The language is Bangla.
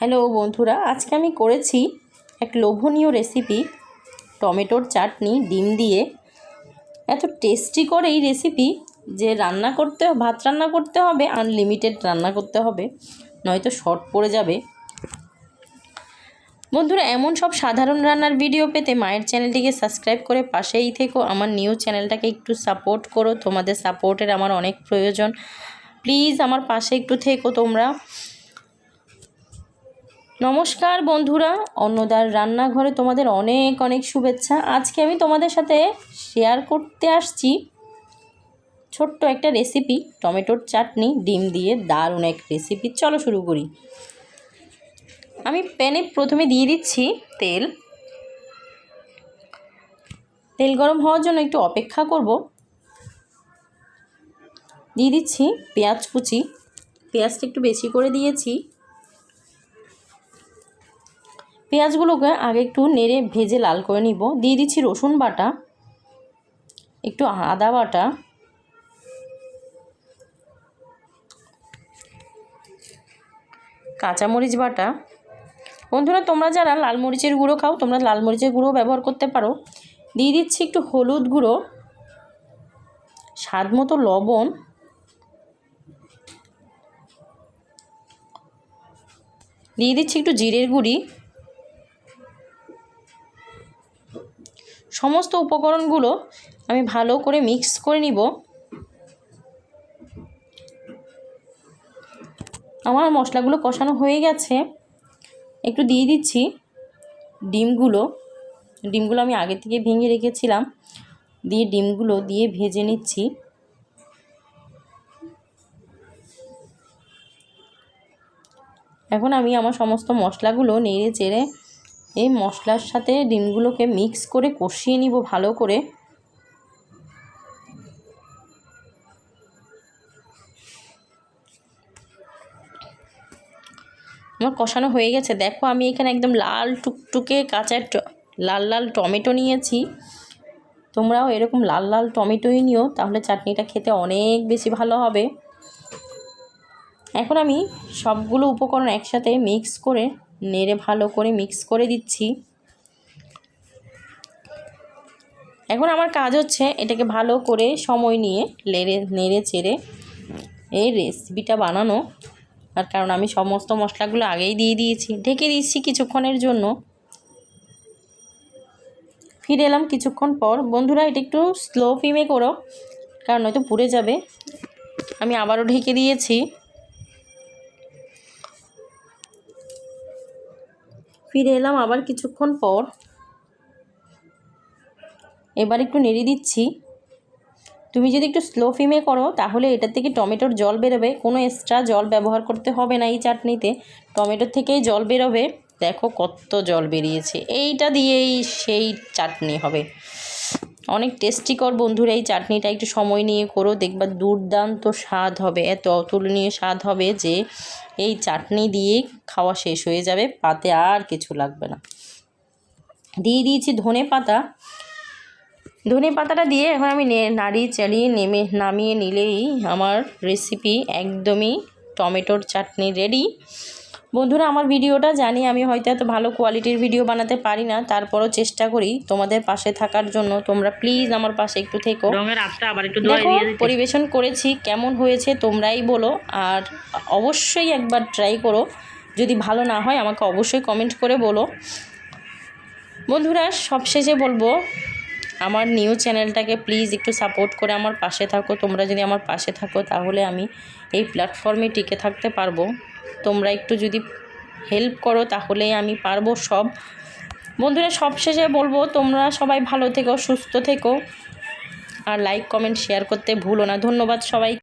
হ্যালো বন্ধুরা, আজকে আমি করেছি এক লোভনীয় রেসিপি টমেটোর চাটনি, ডিম দিয়ে। এত টেস্টি করে এই রেসিপি যে রান্না করতে, ভাত রান্না করতে হবে আনলিমিটেড রান্না করতে হবে, নয়তো শর্ট পড়ে যাবে। বন্ধুরা, এমন সব সাধারণ রান্নার ভিডিও পেতে মায়ের চ্যানেলটিকে সাবস্ক্রাইব করে পাশেই থেকো। আমার নিউ চ্যানেলটাকে একটু সাপোর্ট করো। তোমাদের সাপোর্টের আমার অনেক প্রয়োজন। প্লিজ আমার পাশে একটু থেকো তোমরা। নমস্কার বন্ধুরা, অন্নদার রান্নাঘরে তোমাদের অনেক অনেক শুভেচ্ছা। আজকে আমি তোমাদের সাথে শেয়ার করতে আসছি ছোট্ট একটা রেসিপি টমেটোর চাটনি, ডিম দিয়ে দারুণ এক রেসিপি চলো শুরু করি। আমি প্যানে প্রথমে দিয়ে দিচ্ছি তেল। তেল গরম হওয়ার জন্য একটু অপেক্ষা করব। দিয়ে দিচ্ছি পেঁয়াজ কুচি। পেঁয়াজটা একটু বেশি করে দিয়েছি। পেঁয়াজগুলোকে আগে একটু নেড়ে ভেজে লাল করে নিব। দিয়ে দিচ্ছি রসুন বাটা, একটু আদা বাটা, কাঁচামরিচ বাটা। বন্ধুরা, তোমরা যারা লাল মরিচের গুঁড়ো খাও, তোমরা লাল মরিচের গুঁড়ো ব্যবহার করতে পারো। দিয়ে দিচ্ছি একটু হলুদ গুঁড়ো, স্বাদ মতো লবণ। দিয়ে দিচ্ছি একটু জিরের গুঁড়ি। সমস্ত উপকরণগুলো আমি ভালো করে মিক্স করে নিব। আমার মশলাগুলো কষানো হয়ে গেছে। একটু দিয়ে দিচ্ছি ডিমগুলো। ডিমগুলো আমি আগে থেকে ভেঙে রেখেছিলাম। দিয়ে ডিমগুলো দিয়ে ভেজে নিচ্ছি। এখন আমি আমার সমস্ত মশলাগুলো নেড়ে চেড়ে এই মশলার সাথে ডিমগুলোকে মিক্স করে কষিয়ে নিব ভালো করে। আমার কষানো হয়ে গেছে। দেখো আমি এখানে একদম লাল টুকটুকে কাঁচা লাল লাল টমেটো নিয়েছি। তোমরাও এরকম লাল লাল টমেটোই নিও, তাহলে চাটনিটা খেতে অনেক বেশি ভালো হবে। এখন আমি সবগুলো উপকরণ একসাথে মিক্স করে নেড়ে ভালো করে মিক্স করে দিচ্ছি। এখন আমার কাজ হচ্ছে এটাকে ভালো করে সময় নিয়ে লেড়ে, নেড়ে চেড়ে এই রেসিপিটা বানানো। আর কারণ আমি সমস্ত মশলাগুলো আগেই দিয়ে দিয়েছি, ঢেকে দিচ্ছি কিছুক্ষণের জন্য। ফিরে এলাম কিছুক্ষণ পর। বন্ধুরা, এটা একটু স্লো ফ্লেমে করো, কারণ হয়তো পুড়ে যাবে। আমি আবারও ঢেকে দিয়েছি। ফিরে এলাম আবার কিছুক্ষণ পর। এবার একটু নেড়ে দিচ্ছি। তুমি যদি একটু স্লো ফ্লেমে করো, তাহলে এটার থেকে টমেটোর জল বেরোবে। কোনো এক্সট্রা জল ব্যবহার করতে হবে না এই চাটনিতে। টমেটোর থেকেই জল বেরোবে। দেখো কত জল বেরিয়েছে। এইটা দিয়েই সেই চাটনি হবে। অনেক টেস্টিকর বন্ধুরা, এই চাটনিটা একটু সময় নিয়ে করো, দেখবা দুর্দান্ত স্বাদ হবে, এত অতুলনীয় স্বাদ হবে যে এই চাটনি দিয়েই খাওয়া শেষ হয়ে যাবে, পাতে আর কিছু লাগবে না। দিয়ে দিয়েছি ধনে পাতা। ধনে পাতাটা দিয়ে এখন আমি নাড়িয়ে চালিয়ে নেমে, নামিয়ে নিলেই আমার রেসিপি একদমই টমেটোর চাটনি রেডি বন্ধুরা আমার ভিডিওটা জানি আমি হয়তো এত ভালো কোয়ালিটির ভিডিও বানাতে পারি না তারপরও চেষ্টা করি তোমাদের পাশে থাকার জন্য। তোমরা প্লিজ আমার পাশে একটু থেকো। দেখো পরিবেশন করেছি কেমন হয়েছে তোমরাই বলো আর অবশ্যই একবার ট্রাই করো। যদি ভালো না হয় আমাকে অবশ্যই কমেন্ট করে বলো। বন্ধুরা সবশেষে বলব আমার নিউ চ্যানেলটাকে প্লিজ একটু সাপোর্ট করে আমার পাশে থাকো। তোমরা যদি আমার পাশে থাকো তাহলে আমি এই প্ল্যাটফর্মে টিকে থাকতে পারব। তোমরা একটু যদি হেল্প করো, তাহলে আমি পারব সব। বন্ধুরা, সবশেষে বলব, তোমরা সবাই ভালো থেকো, সুস্থ থেকো। আর লাইক কমেন্ট শেয়ার করতে ভুলো না। ধন্যবাদ সবাই